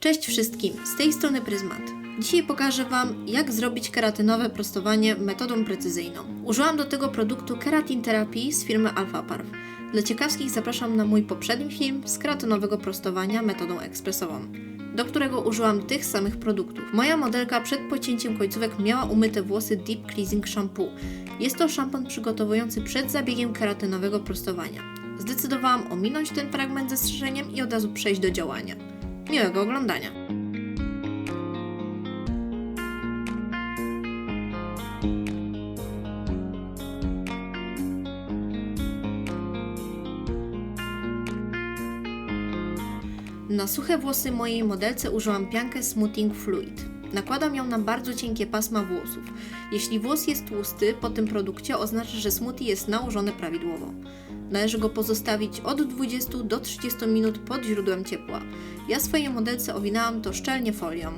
Cześć wszystkim, z tej strony Pryzmat. Dzisiaj pokażę Wam, jak zrobić keratynowe prostowanie metodą precyzyjną. Użyłam do tego produktu Keratin Therapy z firmy Alpha Parv. Dla ciekawskich zapraszam na mój poprzedni film z keratynowego prostowania metodą ekspresową, do którego użyłam tych samych produktów. Moja modelka przed pocięciem końcówek miała umyte włosy Deep Cleansing Shampoo. Jest to szampon przygotowujący przed zabiegiem keratynowego prostowania. Zdecydowałam ominąć ten fragment ze strzyżeniem i od razu przejść do działania. Miłego oglądania. Na suche włosy mojej modelce użyłam piankę Smoothing Fluid. Nakładam ją na bardzo cienkie pasma włosów. Jeśli włos jest tłusty po tym produkcie oznacza, że smoothie jest nałożony prawidłowo. Należy go pozostawić od 20 do 30 minut pod źródłem ciepła. Ja swojej modelce owinęłam to szczelnie folią.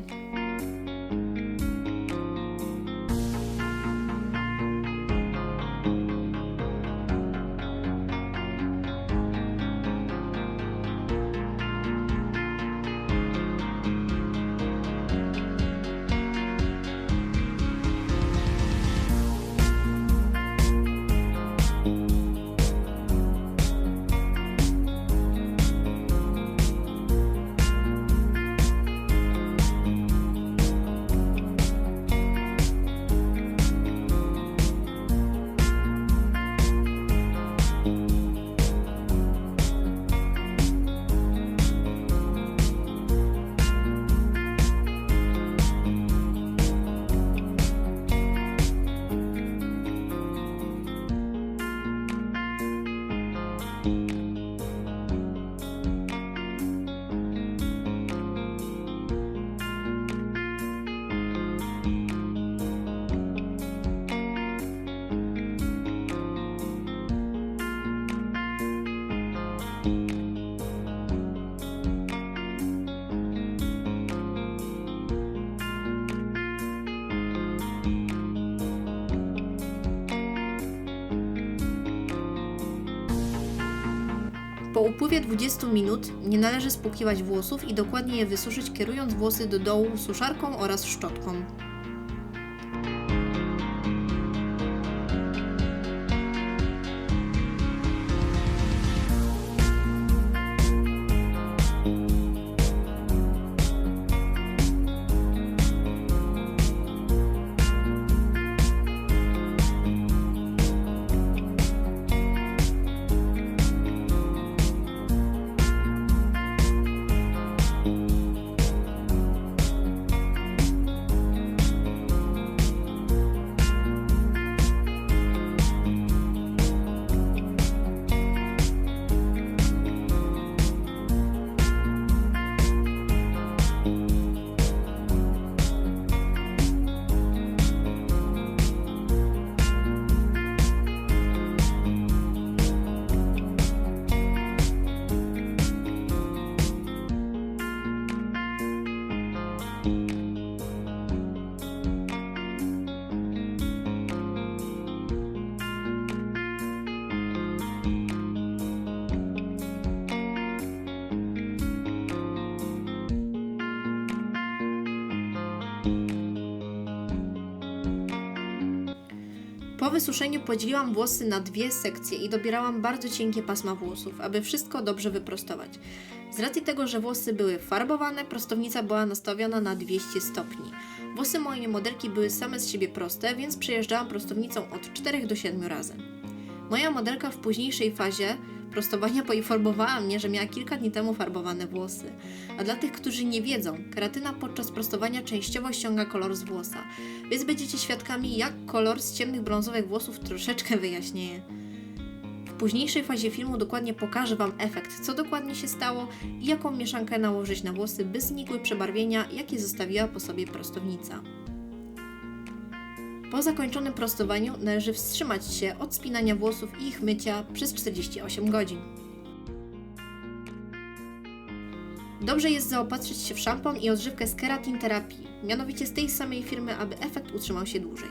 Po upływie 20 minut nie należy spłukiwać włosów i dokładnie je wysuszyć kierując włosy do dołu suszarką oraz szczotką. Po wysuszeniu podzieliłam włosy na dwie sekcje i dobierałam bardzo cienkie pasma włosów, aby wszystko dobrze wyprostować. Z racji tego, że włosy były farbowane, prostownica była nastawiona na 200 stopni. Włosy mojej modelki były same z siebie proste, więc przejeżdżałam prostownicą od 4 do 7 razy. Moja modelka w późniejszej fazie prostowania poinformowała mnie, że miała kilka dni temu farbowane włosy. A dla tych, którzy nie wiedzą, keratyna podczas prostowania częściowo ściąga kolor z włosa, więc będziecie świadkami, jak kolor z ciemnych brązowych włosów troszeczkę wyjaśnieje. W późniejszej fazie filmu dokładnie pokażę Wam efekt, co dokładnie się stało i jaką mieszankę nałożyć na włosy, by znikły przebarwienia, jakie zostawiła po sobie prostownica. Po zakończonym prostowaniu należy wstrzymać się od spinania włosów i ich mycia przez 48 godzin. Dobrze jest zaopatrzyć się w szampon i odżywkę z keratin terapii, mianowicie z tej samej firmy, aby efekt utrzymał się dłużej.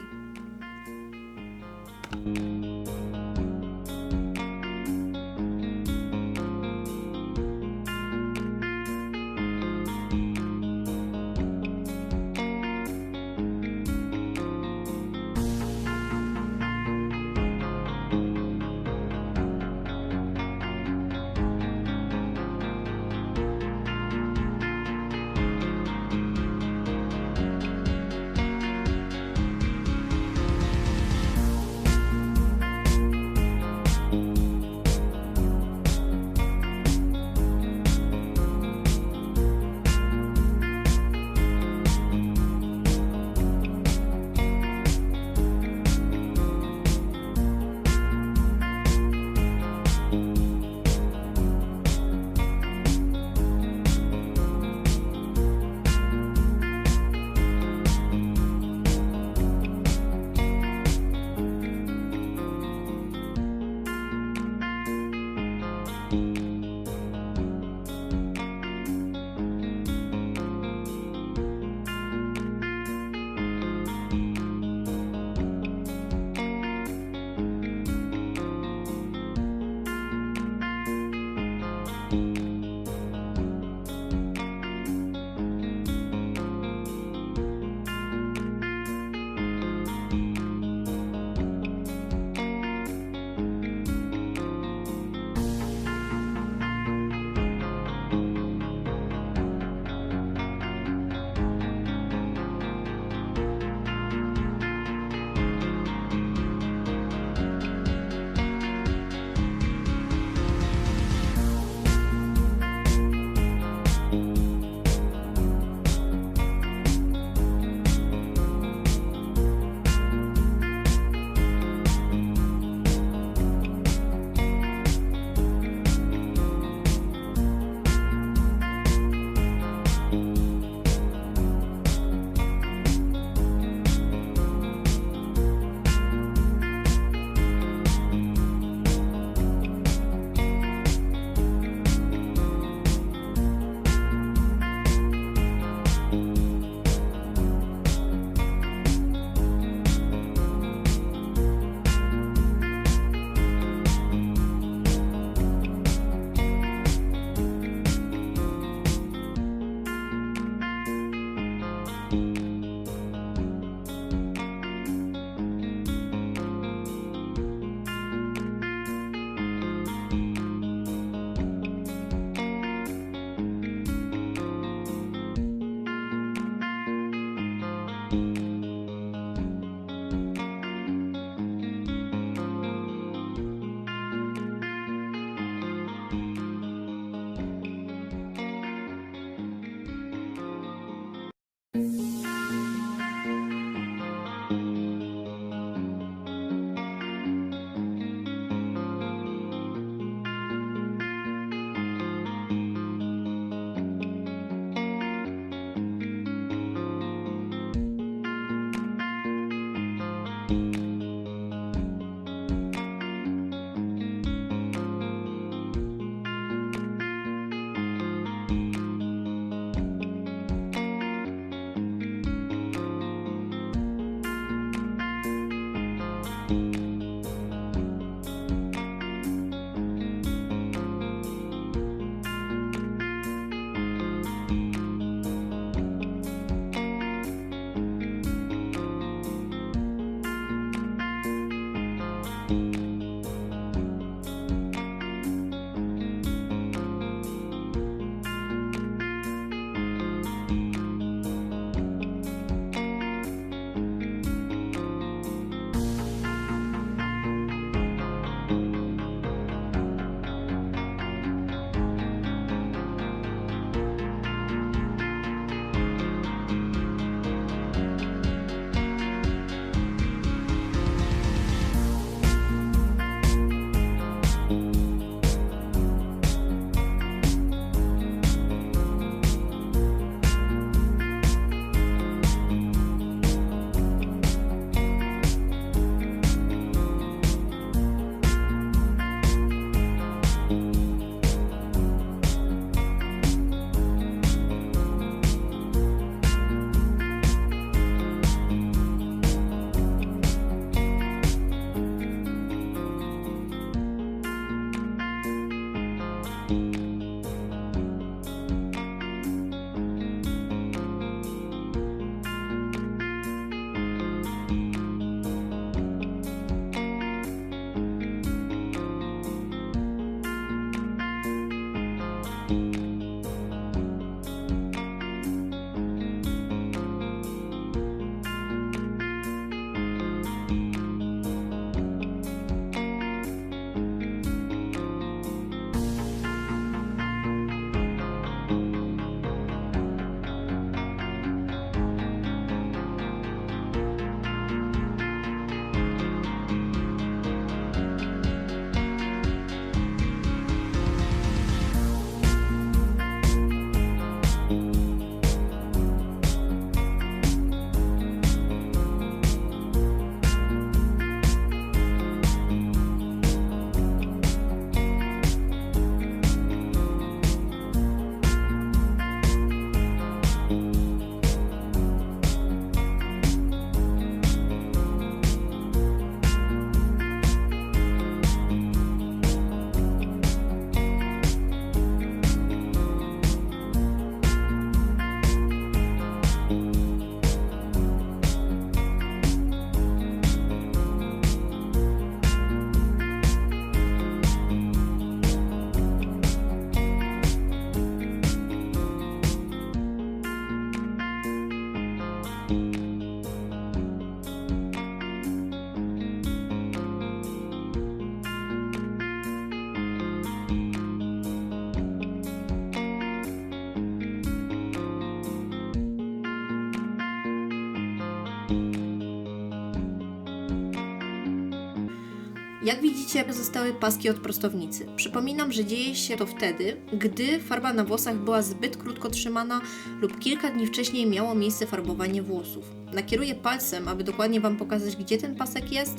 Jak widzicie, pozostały paski od prostownicy. Przypominam, że dzieje się to wtedy, gdy farba na włosach była zbyt krótko trzymana lub kilka dni wcześniej miało miejsce farbowanie włosów. Nakieruję palcem, aby dokładnie Wam pokazać, gdzie ten pasek jest,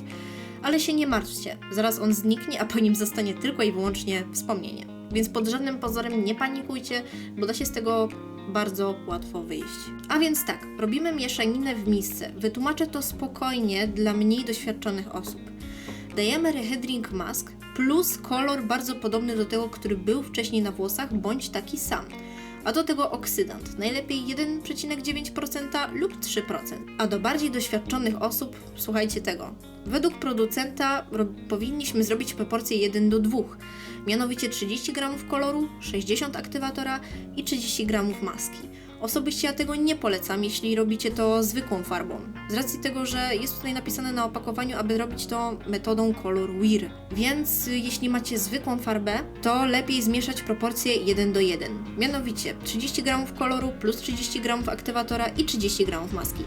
ale się nie martwcie, zaraz on zniknie, a po nim zostanie tylko i wyłącznie wspomnienie. Więc pod żadnym pozorem nie panikujcie, bo da się z tego bardzo łatwo wyjść. A więc tak, robimy mieszaninę w misce. Wytłumaczę to spokojnie dla mniej doświadczonych osób. Dajemy rehydring mask plus kolor bardzo podobny do tego, który był wcześniej na włosach, bądź taki sam. A do tego oksydant, najlepiej 1,9% lub 3%. A do bardziej doświadczonych osób, słuchajcie tego. Według producenta ro- powinniśmy zrobić proporcję 1 do 2, mianowicie 30 g koloru, 60 aktywatora i 30 g maski. Osobiście ja tego nie polecam, jeśli robicie to zwykłą farbą. Z racji tego, że jest tutaj napisane na opakowaniu, aby robić to metodą Color Wear. Więc y, jeśli macie zwykłą farbę, to lepiej zmieszać proporcje 1 do 1. Mianowicie 30 g koloru plus 30 g aktywatora i 30 g maski.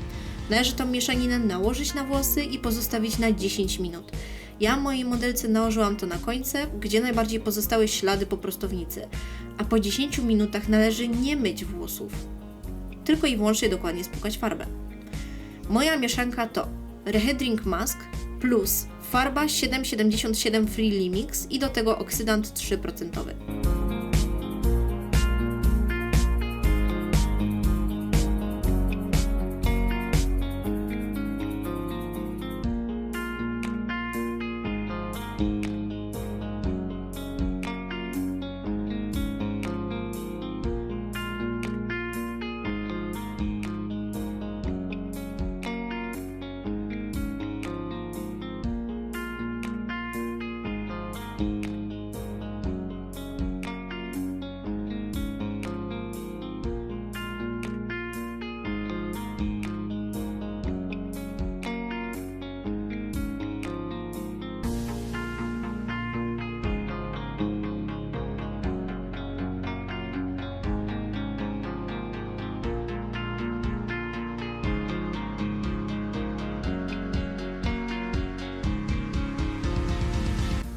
Należy tą mieszaninę nałożyć na włosy i pozostawić na 10 minut. Ja mojej modelce nałożyłam to na końce, gdzie najbardziej pozostały ślady po prostownicy, a po 10 minutach należy nie myć włosów, tylko i wyłącznie dokładnie spłukać farbę. Moja mieszanka to Rehydring Mask plus farba 777 Free Limix i do tego oksydant 3%.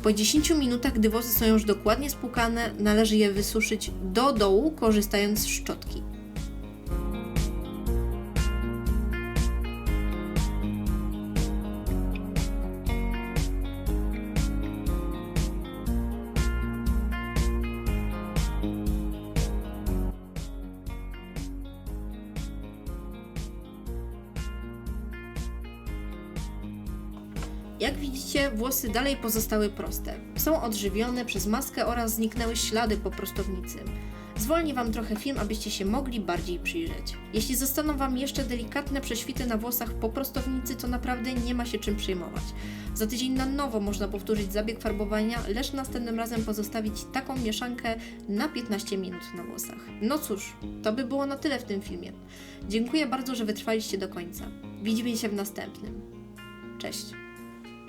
Po 10 minutach, gdy włosy są już dokładnie spłukane, należy je wysuszyć do dołu, korzystając z szczotki. Włosy dalej pozostały proste. Są odżywione przez maskę oraz zniknęły ślady po prostownicy. Zwolnię Wam trochę film, abyście się mogli bardziej przyjrzeć. Jeśli zostaną Wam jeszcze delikatne prześwity na włosach po prostownicy, to naprawdę nie ma się czym przejmować. Za tydzień na nowo można powtórzyć zabieg farbowania, lecz następnym razem pozostawić taką mieszankę na 15 minut na włosach. No cóż, to by było na tyle w tym filmie. Dziękuję bardzo, że wytrwaliście do końca. Widzimy się w następnym. Cześć!